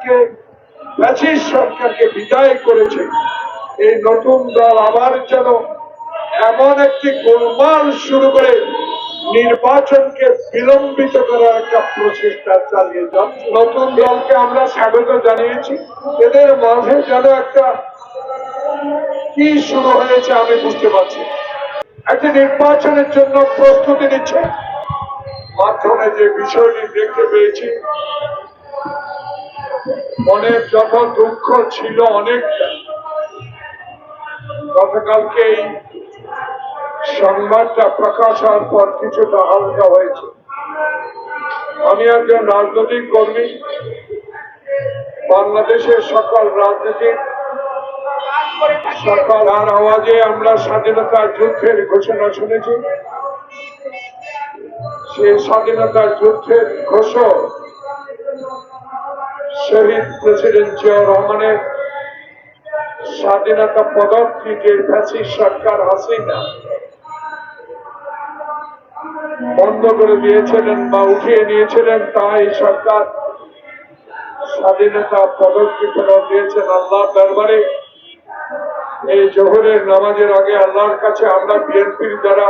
সরকারকে ব্যাচিস সরকারকে বিদায় করেছে। এই নতুন দল আবার যেন এমন একটি গোলমাল শুরু করে নির্বাচনকে বিলম্বিত করার একটা প্রচেষ্টা চালিয়ে যাচ্ছে। নতুন দলকে আমরা স্বাগত জানিয়েছি। এদের মাঝে যেন একটা কি শুরু হয়েছে আমি বুঝতে পারছি। একটি নির্বাচনের জন্য প্রস্তুতি নিচ্ছে। মাধ্যমে যে বিষয়টি দেখতে পেয়েছি মনে যত দুঃখ ছিল অনেক, গতকালকে এই সংবাদটা প্রকাশ হওয়ার পর কিছুটা হালকা হয়েছে। আমি একজন রাজনৈতিক কর্মী, বাংলাদেশের সকল রাজনীতির সকল আর আওয়াজে আমরা স্বাধীনতার যুদ্ধের ঘোষণা শুনেছি। সেই স্বাধীনতার যুদ্ধের ঘোষক শহীদ প্রেসিডেন্ট জিয়া রহমানের স্বাধীনতা পদকটি যে ফ্যাসিস সরকার হাসিনা বন্ধ করে দিয়েছিলেন বা উঠিয়ে নিয়েছিলেন, তাই সরকার স্বাধীনতা পদকটি ফেরত দিয়েছেন আল্লাহ দরবারে। এই জোহরের নামাজের আগে আল্লাহর কাছে আমরা বিএনপির দ্বারা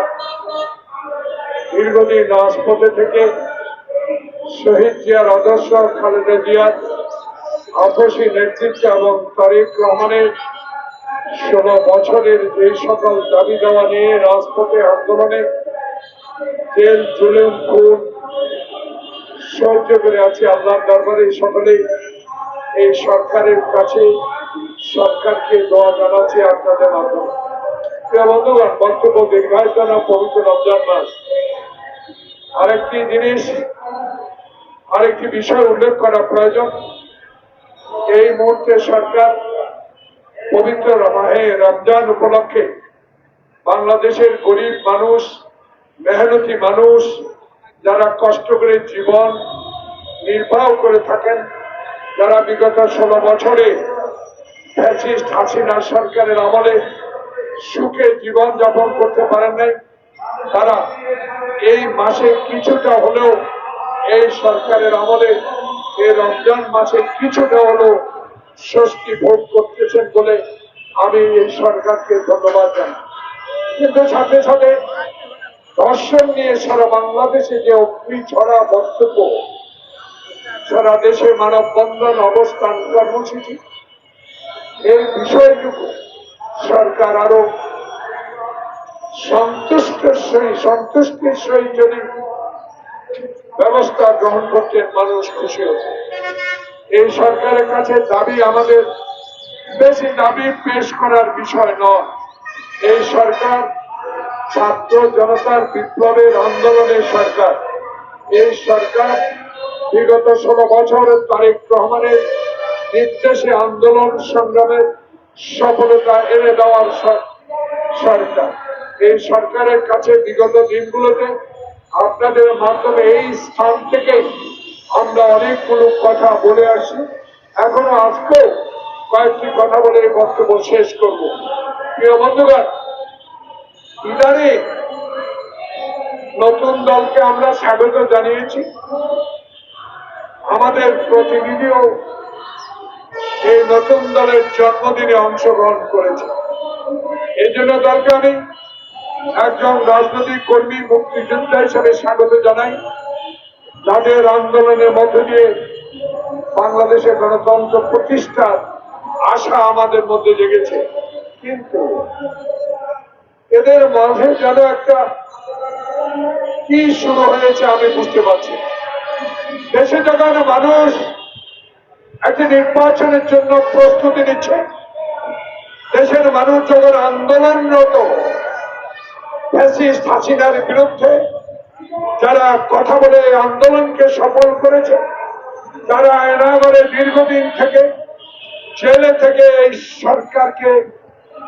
দীর্ঘদিন রাজপথে থেকে শহীদ জিয়ার আদর্শ খালেদা জিয়ার আপসী নেতৃত্ব এবং তারেক রহমানের ষোলো বছরের যে সকল দাবি দেওয়া নিয়ে রাজপথে আন্দোলনে জেল জুলুম, খুন, সহ্য করে আছে আল্লাহর দরবারে সকলে এই সরকারের কাছে সরকারকে দোয়া জানাচ্ছি আপনাদের মাধ্যমে। বন্ধুগণ, বক্তব্য দীর্ঘায়িত না, পবিত্র রমজান মাস। আরেকটি জিনিস, আরেকটি বিষয় উল্লেখ করা প্রয়োজন। এই মুহূর্তে সরকার পবিত্র মাহে রমজান উপলক্ষে বাংলাদেশের গরিব মানুষ, মেহনতি মানুষ, যারা কষ্ট করে জীবন নির্বাহ করে থাকেন, যারা বিগত ষোলো বছরে ফ্যাসিস্ট হাসিনা সরকারের আমলে সুখে জীবন যাপন করতে পারেন নাই, তারা এই মাসে কিছুটা হলেও এই সরকারের আমলে এই রমজান মাসে কিছুটা হলেও স্বস্তি ভোগ করতেছেন বলে আমি এই সরকারকে ধন্যবাদ জানাই। কিন্তু সাথে সাথে দর্শন নিয়ে সারা বাংলাদেশে যে অগ্নি ছড়া বক্তব্য, সারা দেশে মানববন্ধন অবস্থান কর্মসূচি, এই বিষয়টুকু সরকার আরও সন্তুষ্টের সহিত সন্তুষ্টির সহিত যদি ব্যবস্থা গ্রহণ করতেন মানুষ খুশি হতো এই সরকারের কাছে দাবি আমাদের, বেশি দাবি পেশ করার বিষয় নয়। এই সরকার ছাত্র জনতার বিপ্লবের আন্দোলনের সরকার। এই সরকার বিগত ষোলো বছরের তারেক রহমানের নির্দেশে আন্দোলন সংগ্রামের সফলতা এনে দেওয়ার সরকার। এই সরকারের কাছে বিগত দিনগুলোতে আপনাদের মাধ্যমে এই স্থান থেকে আমরা অনেকগুলো কথা বলে আসি। এখনও আজকেও কয়েকটি কথা বলে এই বক্তব্য শেষ করব। প্রিয় বন্ধুগণ, ইদানিং নতুন দলকে আমরা স্বাগত জানিয়েছি। আমাদের প্রতিনিধিও এই নতুন দলের জন্মদিনে অংশগ্রহণ করেছে। এই জন্য দলকে আমি একজন রাজনৈতিক কর্মী মুক্তিযোদ্ধা হিসেবে স্বাগত জানাই। যাদের আন্দোলনের মধ্য দিয়ে বাংলাদেশের গণতন্ত্র প্রতিষ্ঠার আশা আমাদের মধ্যে জেগেছে। কিন্তু এদের মাঝে যেন একটা কি শুরু হয়েছে আমি বুঝতে পারছি। দেশে যখন মানুষ একটি নির্বাচনের জন্য প্রস্তুতি নিচ্ছে। দেশের মানুষ যখন আন্দোলনরত ফ্যাসিস্ট হাসিনার বিরুদ্ধে যারা কথা বলে আন্দোলনকে সফল করেছে, যারা এনাগরে দীর্ঘদিন থেকে জেলে থেকে এই সরকারকে,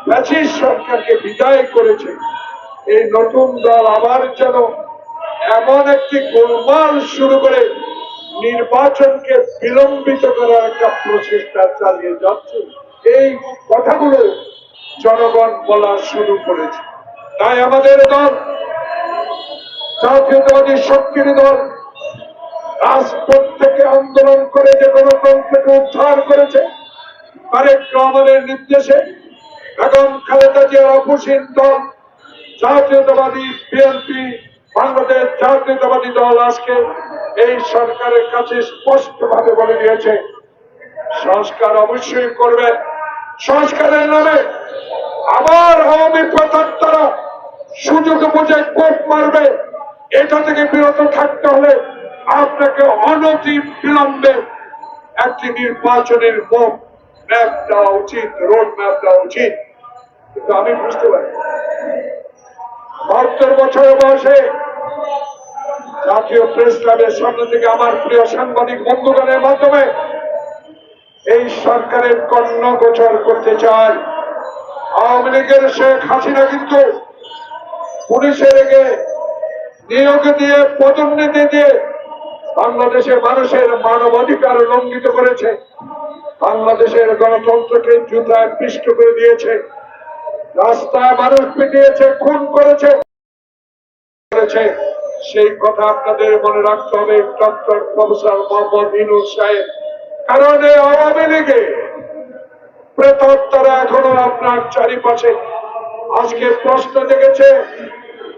ফ্যাসিস্ট সরকারকে বিদায় করেছে, এই নতুন দল আবার যেন এমন একটি গোলমাল শুরু করে নির্বাচনকে বিলম্বিত করার একটা প্রচেষ্টা চালিয়ে যাচ্ছে। এই কথাগুলো জনগণ বলা শুরু করেছে। তাই আমাদের দল, জাতীয়তাবাদী শক্তির দল, রাজপথ থেকে আন্দোলন করে যে গণতন্ত্রকে উদ্ধার করেছে, তারেক রহমানের নির্দেশে বেগম খালেদা জিয়ার অপসীন দল, জাতীয়তাবাদী বিএনপি, বাংলাদেশ জাতীয়তাবাদী দল আজকে এই সরকারের কাছে স্পষ্ট ভাবে বলে দিয়েছে, সংস্কার অবশ্যই করবে সংস্কারের নামে আবার আওয়ামী প্রতাত্তারা সুযোগ বুঝে কোপ মারবে। এটা থেকে বিরত থাকতে হলে আপনাকে অনতি বিলম্বে একটি নির্বাচনের মুখ ম্যাপ দেওয়া উচিত, রোড ম্যাপ দেওয়া উচিত। কিন্তু আমি বুঝতে পারি বাহাত্তর বছর বয়সে জাতীয় প্রেস ক্লাবের সামনে থেকে আমার প্রিয় সাংবাদিক বন্ধুগণের মাধ্যমে এই সরকারের কর্ণ গোচর করতে চায় আওয়ামী লীগের শেখ হাসিনা কিন্তু পুলিশের এগে নিয়োগ দিয়ে পদোন্নতি দিয়ে বাংলাদেশের মানুষের মানবাধিকার লঙ্ঘিত করেছে। বাংলাদেশের গণতন্ত্রকে জুতায় পিষ্ট করে দিয়েছে। রাস্তায় মানুষ পিটিয়েছে, খুন করেছে। করেছে। সেই কথা আপনাদের মনে রাখতে হবে ডক্টর প্রফেসর মোহাম্মদ ইনুস সাহেব। কারণ আওয়ামী লীগে প্রেতাত্মারা এখনও আপনার চারিপাশে আজকে প্রশ্ন জেগেছে,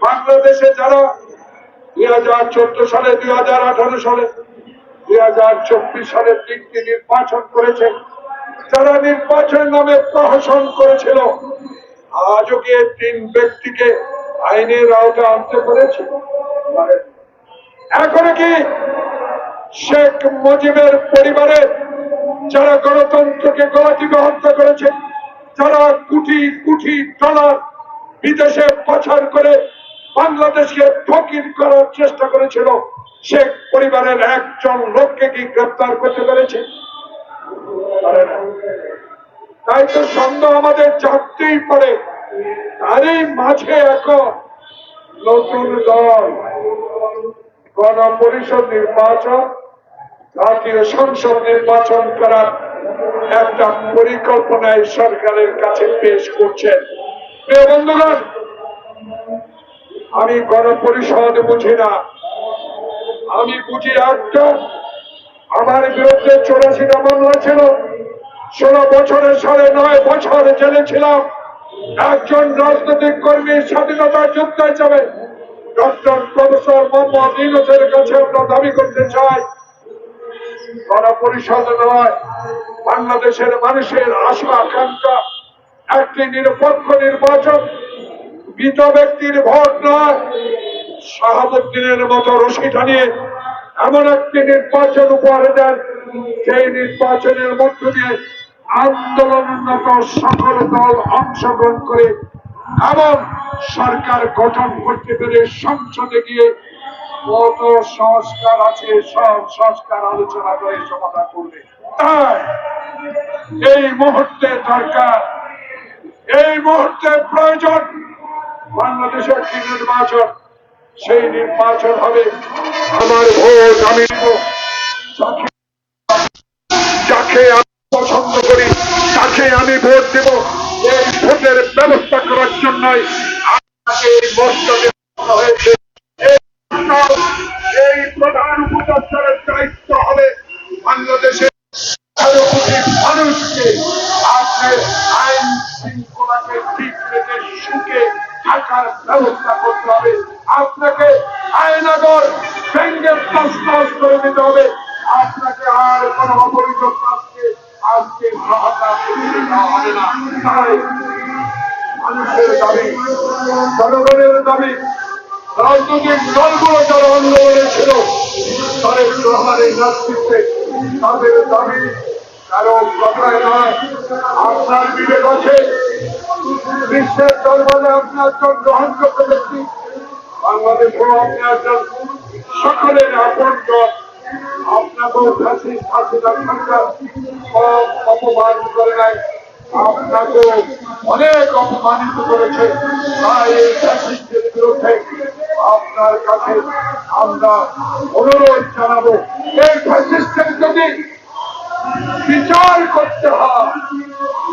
বাংলাদেশে যারা দুই হাজার চোদ্দ সালে, দুই হাজার আঠারো সালে, দুই হাজার চব্বিশ সালে তিনটি নির্বাচন করেছে, যারা নির্বাচন নামে প্রহসন করেছিল, আজও কি তিন ব্যক্তিকে আইনের আওতা আনতে পেরেছে? এখনও কি শেখ মুজিবের পরিবারের যারা গণতন্ত্রকে গলাটিপে হত্যা করেছে, যারা কোটি কোটি ডলার বিদেশে পাচার করে বাংলাদেশকে ফকির করার চেষ্টা করেছিল শেখ পরিবারের একজন লোককে কি গ্রেপ্তার করতে পেরেছে? তাই তো সন্দেহ আমাদের জাগতেই পারে। তারই মাঝে এখন নতুন দল গণ পরিষদ নির্বাচন জাতীয় সংসদ নির্বাচন করার একটা পরিকল্পনায় সরকারের কাছে পেশ করছেন। বন্ধুগণ, আমি গণপরিষদ বুঝি না। আমি বুঝি একটা আমার বিরুদ্ধে চৌরাশিটা মামলা ছিল। ষোলো বছরের সাড়ে নয় বছর জেলে ছিলাম। একজন রাজনৈতিক কর্মীর স্বাধীনতা যুদ্ধ হিসাবে ডক্টর প্রফেসর মোহাম্মদ ইউনুসের কাছে আমরা দাবি করতে চাই গণপরিষদ নয় বাংলাদেশের মানুষের আশা, আকাঙ্ক্ষা, একটি নিরপেক্ষ নির্বাচন। মৃত ব্যক্তির ভোট নয়। শাহাবুদ্দিনের মতো রশি টানিয়ে এমন একটি নির্বাচন উপহার দেন। সেই নির্বাচনের মধ্য দিয়ে আন্দোলনরত সকল দল অংশগ্রহণ করে এবং সরকার গঠন করতে পেরে সংসদে গিয়ে কত সংস্কার আছে, সব সংস্কার আলোচনা করে সমাধান করবে। তাই এই মুহূর্তে দরকার, এই মুহূর্তে প্রয়োজন বাংলাদেশের কি নির্বাচন, সেই নির্বাচন হবে। আমার ভোট আমি যাকে- থাকার ব্যবস্থা করতে হবে। আপনাকে আইনাগর ভেঙ্গে তসনস করে দিতে হবে। আপনাকে আর কোনো অবৈধ কাজকে আজকে তাদের রহমানের নেতৃত্বে তাদের আপনার বিবেক আছে বিশ্বের দরবারে আপনার একজন গ্রহণযোগ্য ব্যক্তি বাংলাদেশেও আপনি একজন সকলের আপন আপনাকেও ফাঁসি সরকার অপমান করে নাই। আপনাকে অনেক অপমানিত করেছে। তাই এই বিরুদ্ধে আপনার কাছে আমরা অনুরোধ জানাব। এই ফ্যাসিস্টের যদি বিচার করতে হয়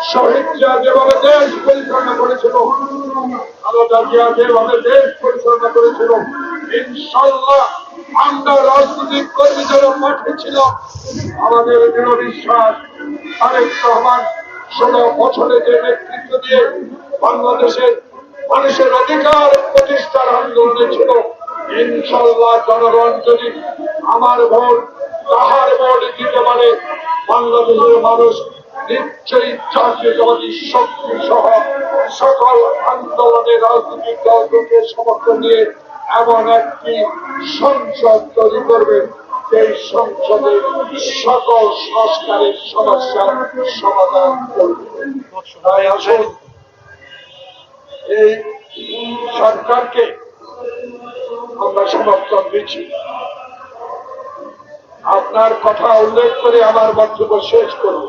যেভাবে দেশ পরিচালনা করেছিল আলাদা জিয়া যেভাবে দেশ পরিচালনা করেছিল ইনশাল্লাহ আমরা রাজনৈতিক কর্মী যারা মাঠে আমাদের দৃঢ় বিশ্বাস, তারেক রহমান ষোলো বছরে যে নেতৃত্ব দিয়ে বাংলাদেশের মানুষের অধিকার প্রতিষ্ঠার আন্দোলনে ছিল ইনশাল্লাহ জনগণ যদি আমার ভোট, তাহার ভোট দিতে পারে, বাংলাদেশের মানুষ নিশ্চয়ই জাতীয়তাবাদী শক্তি সহ সকল আন্দোলনে রাজনৈতিক দলকে সমর্থন নিয়ে এমন একটি সংসদ তৈরি সেই সংসদে সকল সংস্কারের সমস্যার সমাধান এই সরকারকে আমরা সমর্থন দিচ্ছি। আপনার কথা উল্লেখ করে আমার বক্তব্য শেষ করব।